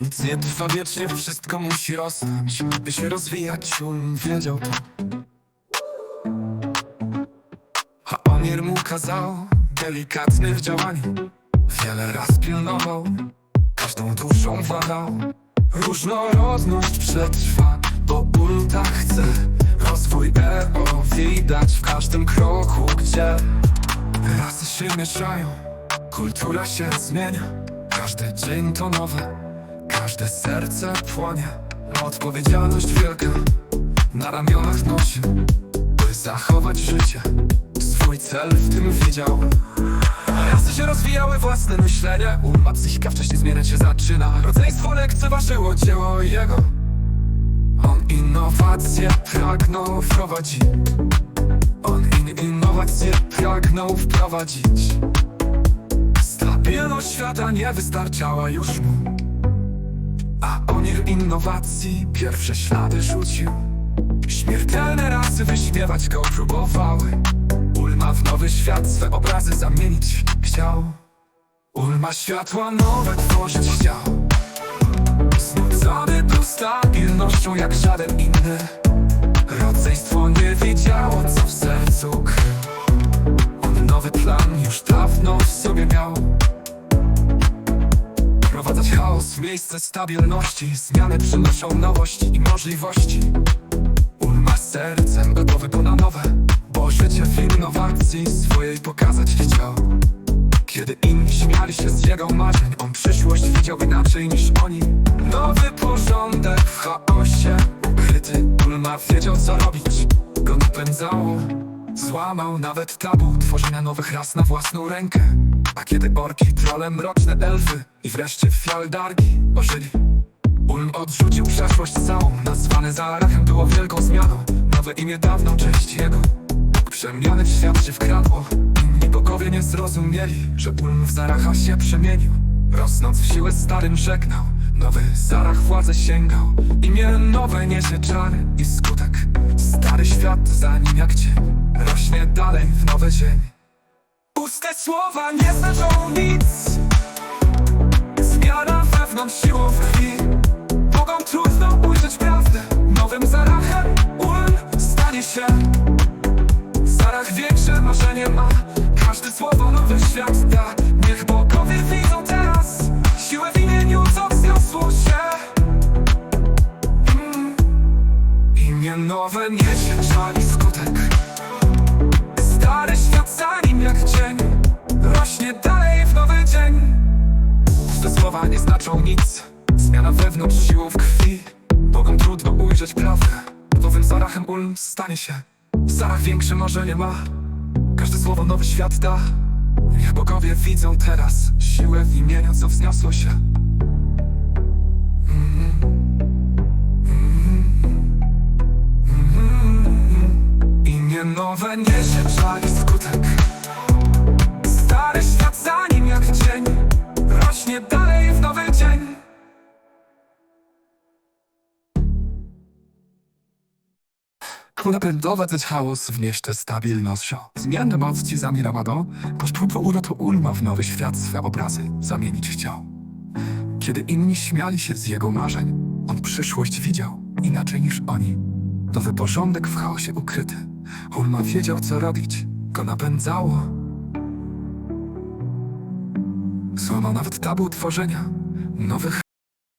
Nic nie trwa wiecznie, wszystko musi rosnąć By się rozwijać, on wiedział. To A Onier mu kazał, delikatny w działaniu Wiele raz pilnował, każdą duszą władał. Różnorodność przetrwa, bo ból tak chce. Rozwój EO widać w każdym kroku, gdzie Rasy się mieszają, kultura się zmienia Każdy dzień to nowe, każde serce płonie Odpowiedzialność wielka na ramionach nosi. By zachować życie, swój cel w tym widział Rasy się rozwijały, własne myślenie Uma psychika wcześniej zmieniać się zaczyna. Rodzeństwo lekceważyło dzieło jego. On innowacje pragnął wprowadzić. On in innowacje pragnął wprowadzić. Stabilność świata nie wystarczała już mu innowacji. Pierwsze ślady rzucił. Śmiertelne rasy wyśpiewać go próbowały. Ulma w nowy świat swe obrazy zamienić chciał. Ulma światła nowe tworzyć chciał. Znudzony był stabilnością jak żaden inny. Rodzeństwo nie wiedziało co w sercu krył On nowy plan już dawno w sobie miał Prowadzać chaos w miejsce stabilności. Zmiany przynoszą nowość i możliwości. Ulma sercem gotowy to na nowe Bo życie w innowacji swojej pokazać chciał. Kiedy inni śmiali się z jego marzeń On przyszłość widział inaczej niż oni. Nowy porządek w chaosie ukryty. Ulma wiedział co robić. Go napędzało Złamał nawet tabu tworzenia nowych ras na własną rękę. A kiedy orki, trole, mroczne elfy I wreszcie fialdargi ożyli Ulm odrzucił przeszłość całą Nazwane Zaarachem było wielką zmianą. Nowe imię dawną część jego. Przemiany w świat się wkradło. Inni bogowie nie zrozumieli Że Ulm w Zaracha się przemienił. Rosnąc w siłę starym żegnał. Nowy Zarach władzę sięgał. Imię nowe niesie czary i skutek Stary świat za nim jak cień Rośnie dalej w nowy dzień Puste słowa nie znaczą nic. Zmiana wewnątrz siłą w krwi. Bogom trudno ujrzeć prawdę. Nowym Zarachem Ulm stanie się. Zarach większe marzenie ma Każde słowo nowy świat da. Niech bogowie wewnątrz siłą w krwi Bogom trudno ujrzeć prawdę Nowym Zarachem Ulm stanie się Zarach większe marzenie ma Każde słowo nowy świat da Niech bogowie widzą teraz Siłę w imieniu co wzniosło się Mhm. Mhm. Mhm. Imię nowe niesie żal Napędować chaos wnieść tę stabilność Zmiany mocy zamierała do Poszpróbował to Ulma w nowy świat swe obrazy zamienić chciał Kiedy inni śmiali się z jego marzeń On przyszłość widział inaczej niż oni. Nowy porządek w chaosie ukryty. Ulma wiedział co robić. Go napędzało. Złamał nawet tabu tworzenia nowych